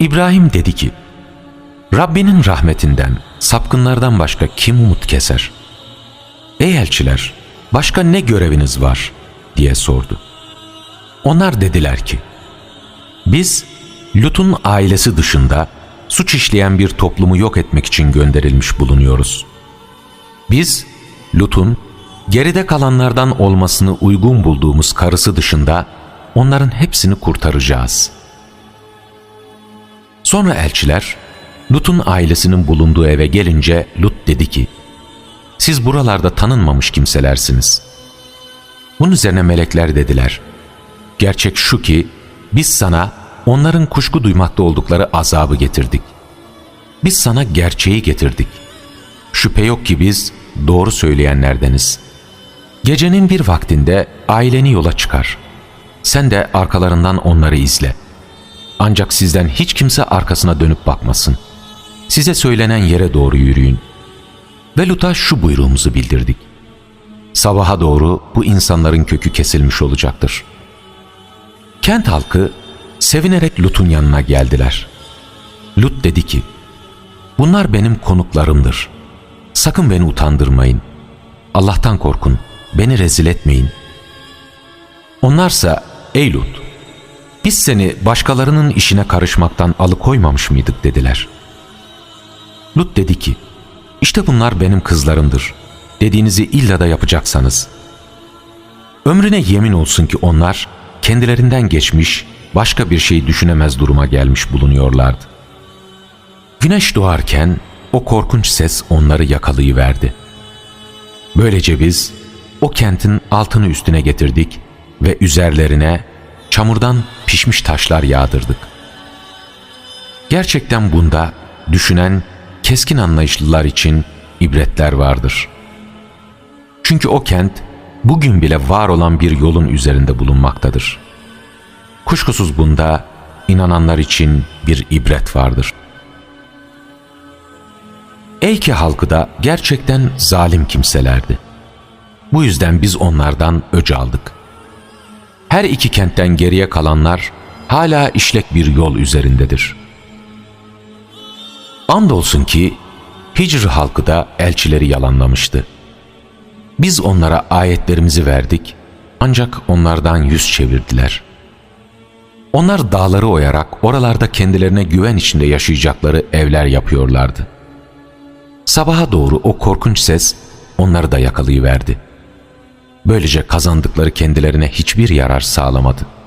İbrahim dedi ki, Rabbinin rahmetinden, sapkınlardan başka kim umut keser? Ey elçiler, başka ne göreviniz var? diye sordu. Onlar dediler ki, biz Lut'un ailesi dışında suç işleyen bir toplumu yok etmek için gönderilmiş bulunuyoruz. Biz Lut'un geride kalanlardan olmasını uygun bulduğumuz karısı dışında onların hepsini kurtaracağız. Sonra elçiler Lut'un ailesinin bulunduğu eve gelince Lut dedi ki, siz buralarda tanınmamış kimselersiniz. Bunun üzerine melekler dediler, gerçek şu ki biz sana onların kuşku duymakta oldukları azabı getirdik. Biz sana gerçeği getirdik. Şüphe yok ki biz doğru söyleyenlerdeniz. Gecenin bir vaktinde aileni yola çıkar. Sen de arkalarından onları izle. Ancak sizden hiç kimse arkasına dönüp bakmasın. Size söylenen yere doğru yürüyün. Ve Lut'a şu buyruğumuzu bildirdik. Sabaha doğru bu insanların kökü kesilmiş olacaktır. Kent halkı sevinerek Lut'un yanına geldiler. Lut dedi ki, Bunlar benim konuklarımdır. Sakın beni utandırmayın. Allah'tan korkun, beni rezil etmeyin. Onlarsa, ey Lut, biz seni başkalarının işine karışmaktan alıkoymamış mıydık dediler. Lut dedi ki, işte bunlar benim kızlarımdır. Dediğinizi illa da yapacaksanız. Ömrüne yemin olsun ki onlar kendilerinden geçmiş, başka bir şey düşünemez duruma gelmiş bulunuyorlardı. Güneş doğarken o korkunç ses onları yakalayıverdi. Böylece biz o kentin altını üstüne getirdik ve üzerlerine çamurdan pişmiş taşlar yağdırdık. Gerçekten bunda düşünen, keskin anlayışlılar için ibretler vardır. Çünkü o kent bugün bile var olan bir yolun üzerinde bulunmaktadır. Kuşkusuz bunda inananlar için bir ibret vardır. Eyke halkı da gerçekten zalim kimselerdi. Bu yüzden biz onlardan öc aldık. Her iki kentten geriye kalanlar hala işlek bir yol üzerindedir. Andolsun ki Hicr halkı da elçileri yalanlamıştı. Biz onlara ayetlerimizi verdik ancak onlardan yüz çevirdiler. Onlar dağları oyarak oralarda kendilerine güven içinde yaşayacakları evler yapıyorlardı. Sabaha doğru o korkunç ses onları da yakalayıverdi. Böylece kazandıkları kendilerine hiçbir yarar sağlamadı.